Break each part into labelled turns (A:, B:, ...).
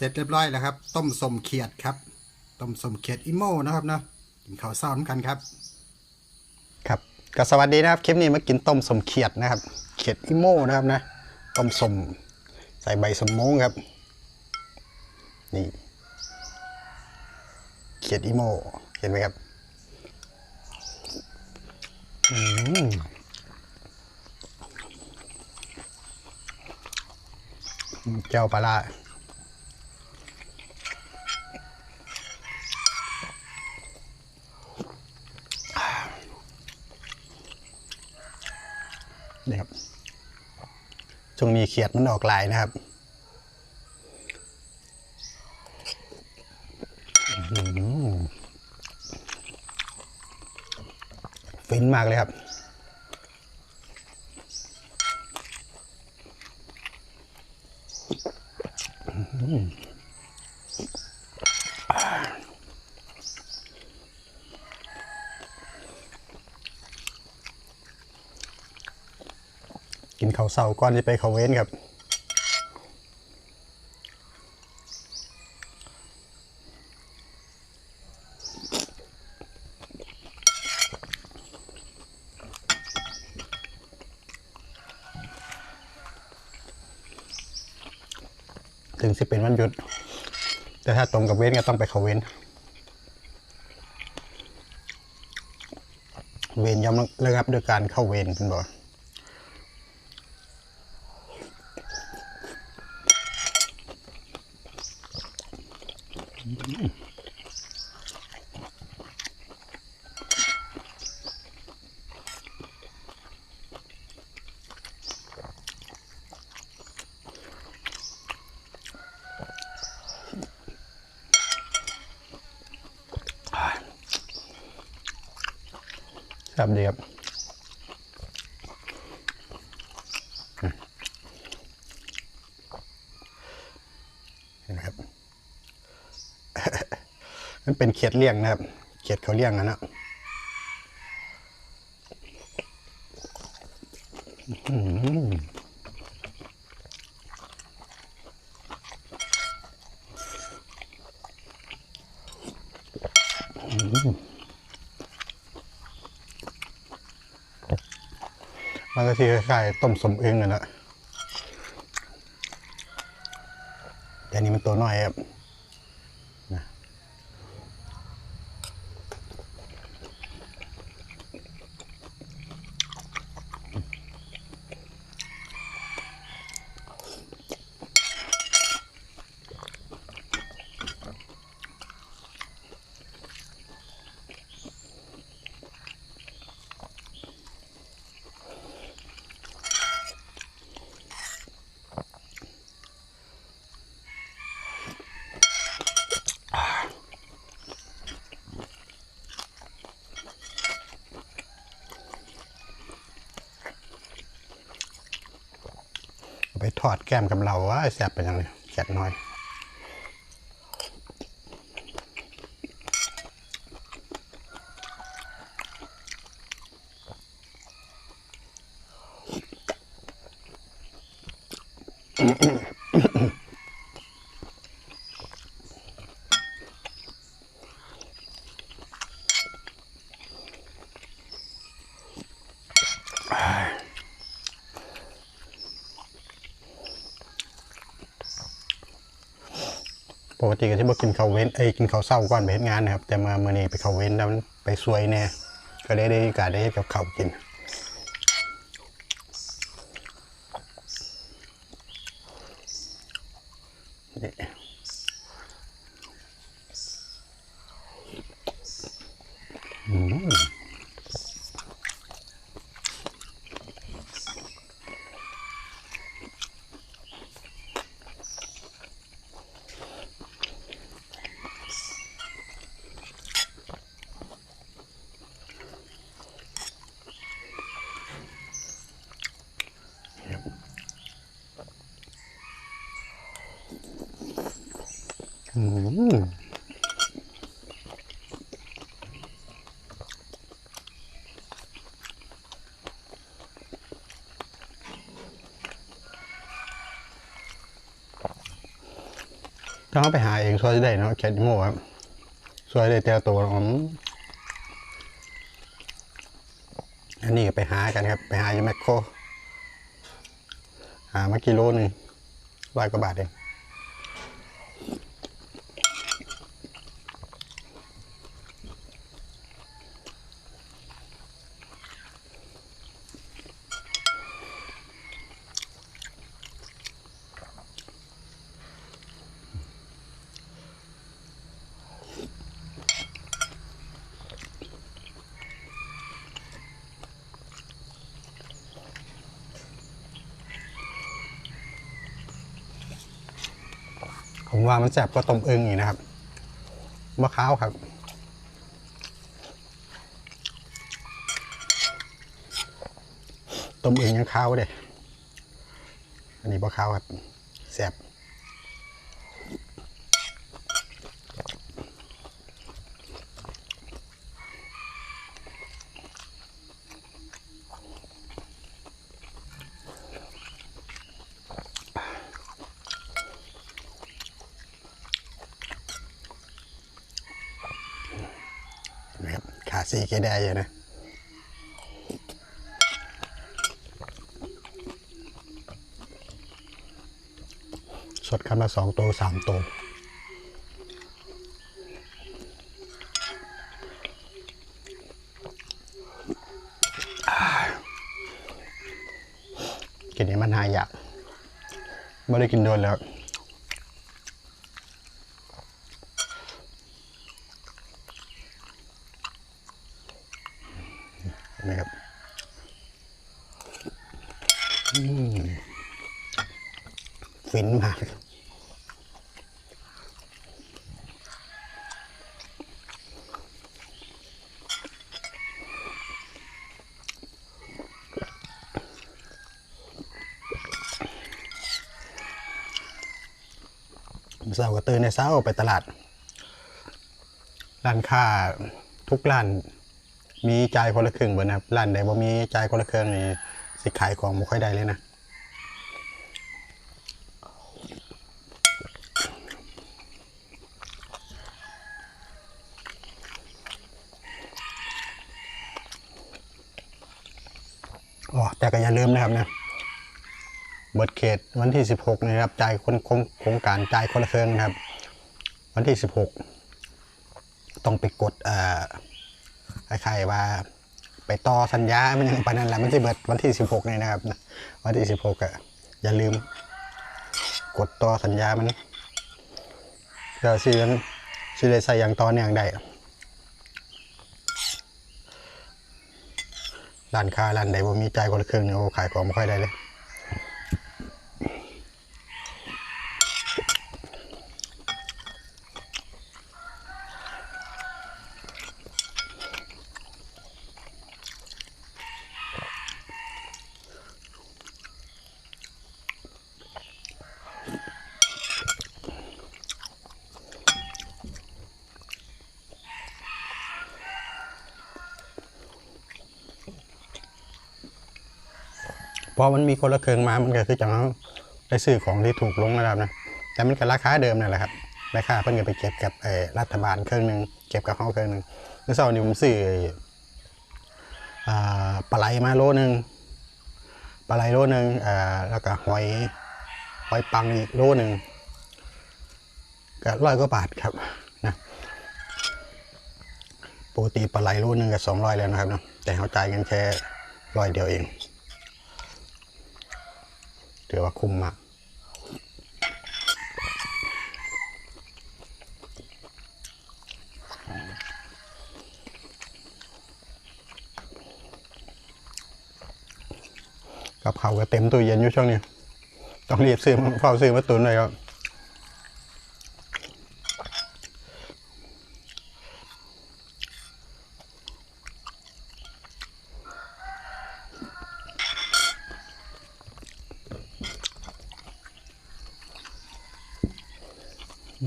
A: เสร็จเรียบร้อยแล้วครับ ต้มสมเขียดครับ ต้มสมเขียดอิโม่นะครับเนาะกินข้าวเช้าน้ำกันครับ ครับก็สวัสดีนะครับ คลิปนี้มากินต้มสมเขียดนะครับ เขียดอิโม่นะครับนะ ต้มสมใส่ใบสมโมงครับ นี่ เขียดอิโม่เห็นไหมครับอืมเจ้าปลา นี่ครับช่วงนี้เขียดมันออกลายนะครับฟินมากเลยครับกิ นข้าวเสาก่อนที่ไปเขาเว้นครับถึงสิเป็นวันหยุด แต่ถ้าตรงกับเว้นก็ต้องไปเขาเว้น เวรย่อมระงับด้วยการเข้าเวรคุณบ อกครับดีครับเห็นไหมครับ มัน เป็นเขียดเลี่ยงนะครับ เขียดเขาเลี่ยงนะนะอื้อหือมันก็ที่คล้ายๆต้มสมอึงนั่นแหละแต่อันนี้มันตัวน้อยครับ ไปทอดแก้มกับเราว่าแซ่บเป็นยังไงแซ่บน้อย กติก็ที่บอกกินข้าวเว้นเอ้กินข้าวเศร้าก่อนไปเฮ็ดงานนะครับ แต่มาเมื่อนี้ไปข้าวเว้นแล้วมันไปซวยแน่ก็เลยได้โอกาสได้เฮ็ดกับข้าวกิน ถ้าเขาไปหาเองช่วยได้เนาะแคทอิโมครับช่วยได้แต่ตัวผมอันนี้ไปหากันครับ ไปหาอยู่แมคโครหามากิโลหนึ่งร้อยกว่าบาทเอง ผมว่ามันแสบก็ต้มอึ่งอีกนะครับมะข้าวครับต้มอึ่งยังข้าวเลยอันนี้มะข้าวครับแสบ นะครับขาซีเกได้อยู่นะสดคำละสองตัวสามตัวกินนี้มันหายากไม่ได้กินโดนแล้ว เห็นไหมครับอืม ฟินมากเสาร์ก็ตื่นในเช้าไปตลาด ร้านค้าทุกร้าน มีจ่ายคนละครึ่งเบิดนะครับ ร้านใดบ่มีจ่ายคนละครึ่งนี่ สิขายของบ่ค่อยได้เลยนะอ๋อแต่ก็อย่าลืมนะครับนะเบิดเขตวันที่ 16 นะครับจ่ายคนโครงการจ่ายคนละครึ่งนะครับ วันที่ 16 ต้องไปกดอ่อคล้ายๆว่า ไปต่อสัญญา มันยังไปนั่นแหละมันจะเบิดวันที่ 16นี่นะครับ วันที่ 16อะอย่าลืม กดต่อสัญญา มันเดี๋ยวสิยันสิได้ใส่อย่างต่อเนื่องได้ร้านค้าร้านใดบ่มีใจคนละครึ่งเนี่โอ้ขายของไม่ค่อยได้เลย พอมันมีคนละเครื่องมามันก็คือจังได้ซื้อของที่ถูกลงนะครับนะแต่มันก็ราคาเดิมนั่นแหละครับราคาเพิ่นก็ไปเก็บกับรัฐบาลเครื่องหนึ่งเก็บกับเฮาเครื่องหนึ่งเมื่อเช้านี้ผมซื้อปลาไหลมาโลหนึงปลาไหลโลหนึงอ่าแล้วก็หอยหอยปังอีกโลหนึงก็ร้อยกว่าบาทครับนะปกติปลาไหลโลหนึงก็200แล้วนะครับเนาะแต่เฮาจ่ายกันแค่ร้อยเดียวเอง ถือว่าคุ้มมากกับเขาก็เต็มตู้เย็นอยู่ช่วงนี้ ต้องรีบซื้อเฝ้าซื้อมาตุนเลยครับ สด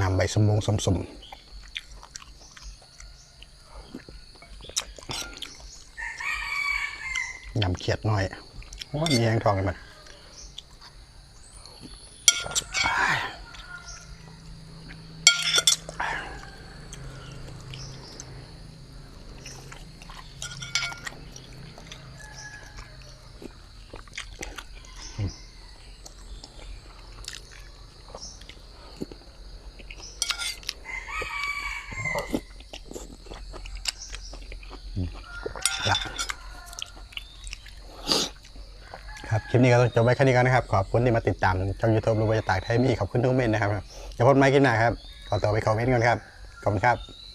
A: น้ำใบสมงสมสมยำเขียดหน่อยว่ามีแยงทองกันมัน ลิปนี้ก็ต้องจบไว้แค่นี้ก่อนนะครับ ขอบคุณที่มาติดตามช่องยูทูบรูปบรรยากาศไทยมีขอบคุณทุกเมนนะครับอย่าพบกันใหม่กินหน้าครับ ขอตัวไปคอมเมนต์ก่อนครับ ขอบคุณครับ